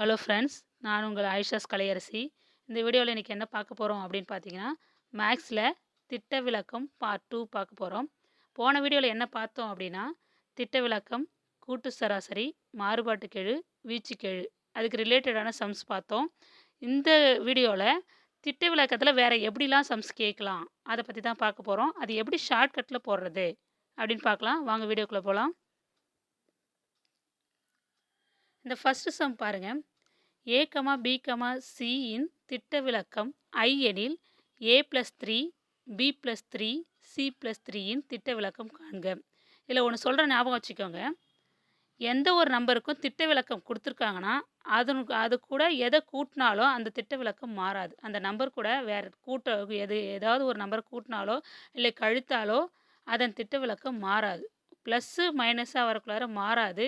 Hello friends நான் உங்கள் ஆயிஷாஸ் கலையரசி. இந்த வீடியோவில் இன்றைக்கி என்ன பார்க்க போகிறோம் அப்படின்னு பார்த்தீங்கன்னா மேக்ஸில் திட்ட விளக்கம் பார்ட் டூ பார்க்க போகிறோம் போன வீடியோவில் என்ன பார்த்தோம் அப்படின்னா திட்ட விளக்கம் கூட்டு சராசரி மாறுபாட்டு கெழு வீச்சு கெழு. அதுக்கு ரிலேட்டடான சம்ஸ் பார்த்தோம். இந்த வீடியோவில் திட்ட விளக்கத்தில் வேறு எப்படிலாம் சம்ஸ் கேட்கலாம் அதை பற்றி தான் பார்க்க போகிறோம் அது எப்படி ஷார்ட்கட்டில் போடுறது அப்படின்னு பார்க்கலாம். வாங்க வீடியோக்குள்ளே போகலாம் இந்த ஃபஸ்ட்டு சம் பாருங்கள் ஏ கமா பி கமா சியின் திட்ட விளக்கம் ஐ எனில் A plus three B plus three C plus த்ரீயின் திட்ட விளக்கம் காண்க. இதில் ஒன்று சொல்கிற ஞாபகம் வச்சுக்கோங்க. எந்த ஒரு நம்பருக்கும் திட்ட விளக்கம் கொடுத்துருக்காங்கன்னா அதன் அது கூட எதை கூட்டினாலும் அந்த திட்ட விளக்கம் மாறாது. அந்த நம்பர் கூட வேறு கூட்ட எது ஏதாவது ஒரு நம்பர் கூட்டினாலோ இல்லை கழித்தாலோ அதன் திட்ட விளக்கம் மாறாது. ப்ளஸ்ஸு மைனஸாக வரக்குள்ளார மாறாது.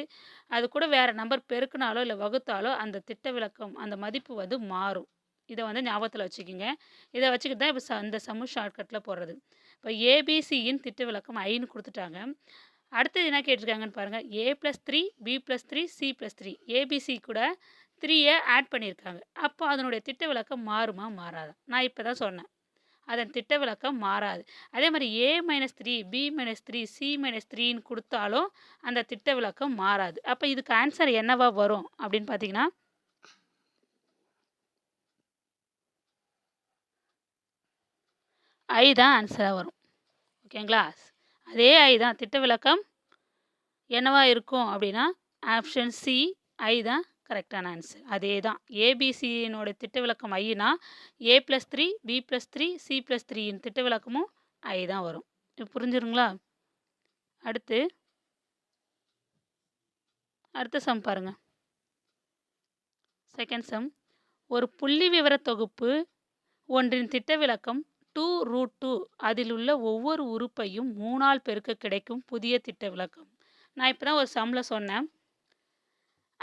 அது கூட வேறு நம்பர் பெருக்கினாலோ இல்லை வகுத்தாலோ அந்த திட்ட விளக்கம் அந்த மதிப்பு வந்து மாறும். இதை வந்து ஞாபகத்தில் வச்சுக்கோங்க. இதை வச்சுக்கிட்டு தான் இப்போ ச இந்த சமு ஷார்ட்கட்டில் போடுறது. இப்போ ஏபிசியின் திட்ட விளக்கம் ஐன்னு கொடுத்துட்டாங்க. அடுத்தது என்ன கேட்டிருக்காங்கன்னு பாருங்கள் A plus three B plus three C plus three. ABC கூட த்ரீயை ஆட் பண்ணியிருக்காங்க அப்போ அதனுடைய திட்ட விளக்கம் மாறுமா மாறாதா? நான் இப்போ தான் சொன்னேன். அதன் திட்ட விளக்கம் மாறாது. அதே மாதிரி A minus three B minus three C minus த்ரீன்னு கொடுத்தாலும் அந்த திட்ட விளக்கம் மாறாது. அப்போ இதுக்கு ஆன்சர் என்னவா வரும் அப்படின்னு பார்த்தீங்கன்னா ஐ தான் ஆன்சராக வரும். ஓகேங்களா அதே ஐ தான். திட்ட விளக்கம் என்னவா இருக்கும் அப்படின்னா ஆப்ஷன் சி ஐ தான் கரெக்டான ஆன்சர் அதே தான் ஏபிசியினோட திட்ட விளக்கம் Aina A plus three B plus three C plus த்ரீயின் திட்ட விளக்கமும் ஐ தான் வரும். புரிஞ்சிருங்களா புரிஞ்சுருங்களா? அடுத்து அடுத்த சம் பாருங்கள் செகண்ட் சம் ஒரு புள்ளி விவர தொகுப்பு ஒன்றின் திட்ட விளக்கம் டூ ரூட் டூ அதில் உள்ள ஒவ்வொரு உறுப்பையும் மூணால் பெருக்க கிடைக்கும் புதிய திட்ட விளக்கம் நான் இப்போ தான் ஒரு சம்மில் சொன்னேன்.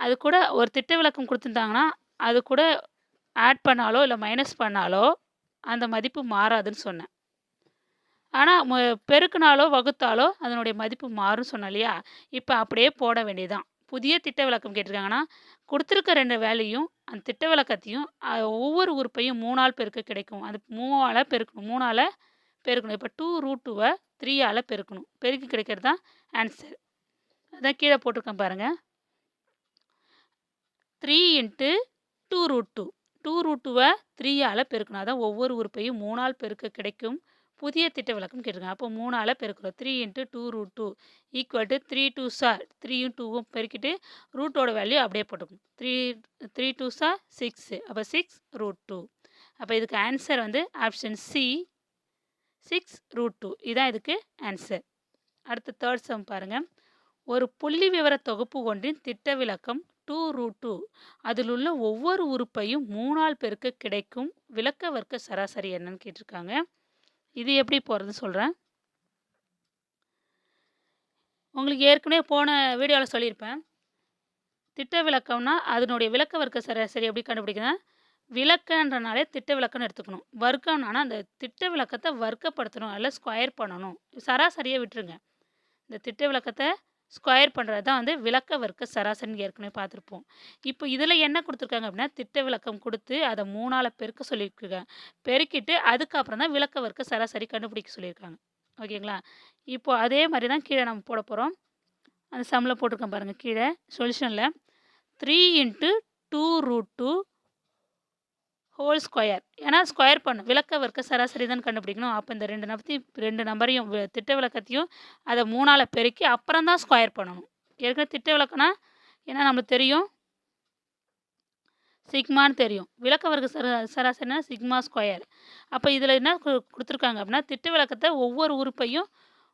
அது கூட ஒரு திட்ட விளக்கம் கொடுத்துருந்தாங்கன்னா அது கூட ஆட் பண்ணாலோ இல்லை மைனஸ் பண்ணாலோ அந்த மதிப்பு மாறாதுன்னு சொன்னேன். ஆனால் பெருக்கினாலோ வகுத்தாலோ அதனுடைய மதிப்பு மாறும் சொன்னேன் இல்லையா? இப்போ அப்படியே போட வேண்டியதுதான். புதிய திட்ட விளக்கம் கேட்டிருக்காங்கன்னா கொடுத்துருக்க ரெண்டு வேலையும் அந்த திட்ட விளக்கத்தையும் ஒவ்வொரு உறுப்பையும் மூணால் பெருக்க கிடைக்கும். அது மூவால் பெருக்கணும். மூணால் பெருக்கணும். இப்போ டூ ரூட் டூவை த்ரீயால் பெருக்கணும். பெருக்கி கிடைக்கிறது தான் ஆன்சர் அதான் கீழே போட்டிருக்கேன் பாருங்கள் three into two root two two root டூவை த்ரீயால் பெருக்கணும் அதான் ஒவ்வொரு உறுப்பையும் மூணால் பெருக்க கிடைக்கும். புதிய திட்ட விளக்கம் கேட்டிருக்காங்க. அப்போ மூணால் பெருக்கிறோம். Three into two root two equal to three two sir த்ரீயும் டூவும் பெருக்கிட்டு ரூட்டோட வேல்யூ அப்படியே போட்டுக்கணும். Three three two sir six அப்போ சிக்ஸ் ரூட் டூ அப்போ இதுக்கு ஆன்சர் வந்து option C six root two இதான் இதுக்கு ஆன்சர் அடுத்து தேர்ட் சம் பாருங்கள் ஒரு புள்ளி விவர தொகுப்பு ஒன்றின் திட்ட விளக்கம் டூ ரூட் டூ அதில் உள்ள ஒவ்வொரு உறுப்பையும் மூணால் பெருக்க கிடைக்கும் விளக்க வர்க்க சராசரி என்னன்னு கேட்டிருக்காங்க. இது எப்படி போகிறது சொல்கிறேன் உங்களுக்கு ஏற்கனவே போன வீடியோவில் சொல்லியிருப்பேன். திட்ட விளக்கம்னா அதனுடைய விளக்க வர்க்க சராசரி எப்படி கண்டுபிடிக்கிறேன் விளக்கன்றனாலே திட்ட விளக்கம்னு எடுத்துக்கணும். வர்க்கம்னா அந்த திட்ட விளக்கத்தை வர்க்கப்படுத்தணும் அதில் ஸ்கொயர் பண்ணணும். சராசரியை விட்டுருங்க. இந்த திட்ட விளக்கத்தை ஸ்கொயர் பண்ணுறது தான் வந்து விளக்க வர்க்க சராசரின்னு ஏற்கனவே பார்த்துருப்போம். இப்போ இதில் என்ன கொடுத்துருக்காங்க அப்படின்னா திட்ட விளக்கம் கொடுத்து அதை மூணால் பெருக்க சொல்லியிருக்காங்க. பெருக்கிட்டு அதுக்கப்புறம் தான் விளக்க வர்க்க சராசரி கண்டுபிடிக்க சொல்லியிருக்காங்க. ஓகேங்களா? இப்போ அதே மாதிரி தான் கீழே நம்ம போட போகிறோம் அந்த சம்மில் போட்டிருக்கோம் பாருங்கள் கீழே. சொல்யூஷனில் three into two root two whole square ஏன்னா ஸ்கொயர் பண்ணும் விளக்க வர்க்க சராசரி தான் கண்டுபிடிக்கணும். அப்போ இந்த ரெண்டு நம்பத்தையும் ரெண்டு நம்பரையும் திட்ட விளக்கத்தையும் அதை மூணால் பெருக்கி அப்புறம் தான் ஸ்கொயர் பண்ணணும். ஏற்கனவே திட்ட விளக்கம்னா ஏன்னா நம்மளுக்கு தெரியும்? சிக்மான்னு தெரியும். விளக்க வர்க்க சரா சராசரினா சிக்மா ஸ்கொயர் அப்போ இதில் என்ன கொடுத்துருக்காங்க அப்படின்னா திட்ட விளக்கத்தை ஒவ்வொரு உறுப்பையும்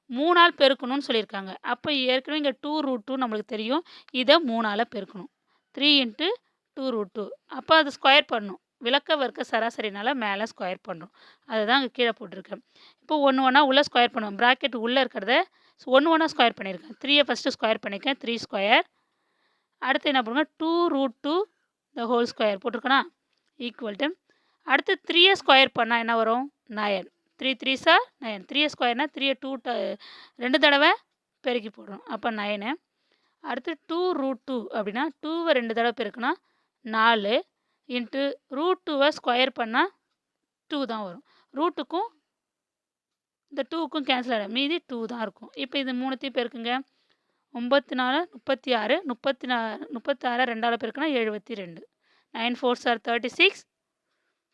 மூணால் பெருக்கணும்னு சொல்லியிருக்காங்க. அப்போ ஏற்கனவே இங்கே டூ ரூட் டூ நம்மளுக்கு தெரியும். இதை மூணால் பெருக்கணும். Three into two root two அப்போ அதை ஸ்கொயர் பண்ணணும். விளக்க வர்க்க சராசரினால் மேலே ஸ்கொயர் பண்ணுறோம் அதுதான் அங்கே கீழே போட்டிருக்கேன். இப்போ ஒன்று ஒன்றா உள்ளே ஸ்கொயர் பண்ணுவோம் ப்ராக்கெட் உள்ளே இருக்கிறத ஒன்று ஒன்றா ஸ்கொயர் பண்ணியிருக்கேன். த்ரீயை ஃபஸ்ட்டு ஸ்கொயர் பண்ணியிருக்கேன். த்ரீ ஸ்கொயர் அடுத்து என்ன பண்ணுங்க two root two the whole square போட்டிருக்கேனா? Equal to அடுத்து த்ரீயை ஸ்கொயர் பண்ணால் என்ன வரும்? Nine three three sir nine த்ரீயை ஸ்கொயர்னால் த்ரீயை டூ ட ரெண்டு தடவை பெருக்கி போடுறோம் அப்போ நயனு அடுத்து டூ ரூட் டூ அப்படின்னா டூவை ரெண்டு தடவை பெருக்குனா நாலு. இன்ட்டு ரூட் டூவை ஸ்கொயர் பண்ணால் டூ தான் வரும். ரூட்டுக்கும் இந்த டூக்கும் கேன்சல் ஆகிடும் மீதி டூ தான் இருக்கும். இப்போ இது மூணுத்தையும் பெருக்குங்க ஒம்பத்தி நாலு முப்பத்தி ஆறு முப்பத்தி நா முப்பத்தாறு ரெண்டாவது பேருக்குன்னா எழுபத்தி ரெண்டு nine four sir thirty six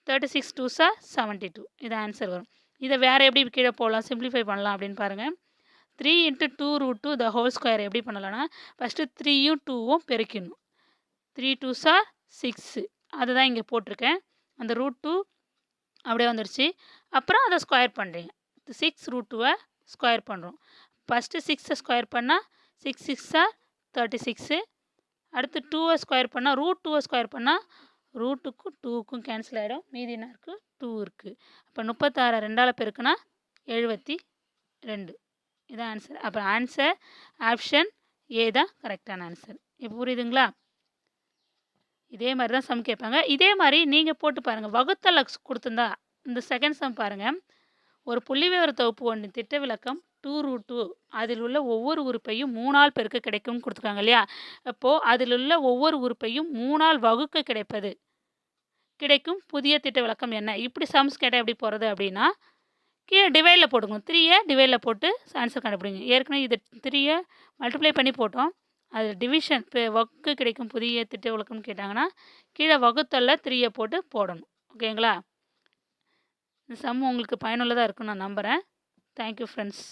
thirty six two sir seventy two இது ஆன்சர் வரும். இதை வேறு எப்படி கீழே போடலாம்? சிம்ப்ளிஃபை பண்ணலாம் அப்படின்னு பாருங்கள் three into two root two the whole square எப்படி பண்ணலாம்னா ஃபஸ்ட்டு த்ரீயும் டூவும் பெருக்கணும் த்ரீ டூ சார் சிக்ஸு அதுதான் இங்கே போட்டிருக்கேன் அந்த ரூட் டூ அப்படியே வந்துடுச்சு அப்புறம் அதை ஸ்கொயர் பண்ணுறீங்க சிக்ஸ் ரூட் டூவை ஸ்கொயர் பண்ணுறோம் ஃபஸ்ட்டு சிக்ஸை ஸ்கொயர் பண்ணால் சிக்ஸ் சிக்ஸாக தேர்ட்டி சிக்ஸு அடுத்து டூவை ஸ்கொயர் பண்ணால் ரூட் டூவை ஸ்கொயர் பண்ணால் ரூட்டுக்கும் டூக்கும் கேன்சல் ஆகிடும் மீதி என்ன இருக்குது டூ இருக்குது அப்போ முப்பத்தாறு ரெண்டால் பெருக்குன்னா எழுபத்தி ரெண்டு. இதான் ஆன்சர் அப்புறம் ஆன்சர் ஆப்ஷன் ஏ தான் கரெக்டான ஆன்சர் இப்போ புரியுதுங்களா? இதே மாதிரி தான் சம் கேட்பாங்க. இதே மாதிரி நீங்கள் போட்டு பாருங்கள் வகுத்தல் கொடுத்துருந்தா இந்த செகண்ட் சம் பாருங்கள் ஒரு புள்ளிவிவர தொகுப்பு ஒன்று திட்ட விளக்கம் டூ ரூட் டூ அதில் உள்ள ஒவ்வொரு உறுப்பையும் மூணால் பெருக்க கிடைக்கும்னு கொடுத்துருக்காங்க இல்லையா? அப்போது அதில் உள்ள ஒவ்வொரு உறுப்பையும் மூணால் வகுக்க கிடைப்பது. கிடைக்கும் புதிய திட்ட விளக்கம் என்ன? இப்படி சம்ஸ் கேட்டால் எப்படி போகிறது அப்படின்னா கீழே டிவைடில் போட்டுக்கணும். த்ரீயை டிவைடில் போட்டு ஆன்சர் கண்டுபிடிங்க. ஏற்கனவே இது த்ரீயை மல்டிப்ளை பண்ணி போட்டோம். அது டிவிஷன் இப்போ வகுக்கு கிடைக்கும் புதிய திட்ட விளக்கம்னு கேட்டாங்கன்னா கீழே வகுத்தல்ல த்ரீயை போட்டு போடணும். ஓகேங்களா? இந்த சம் உங்களுக்கு பயனுள்ளதாக இருக்கும்னு நான் நம்புகிறேன் தேங்க்யூ ஃப்ரெண்ட்ஸ்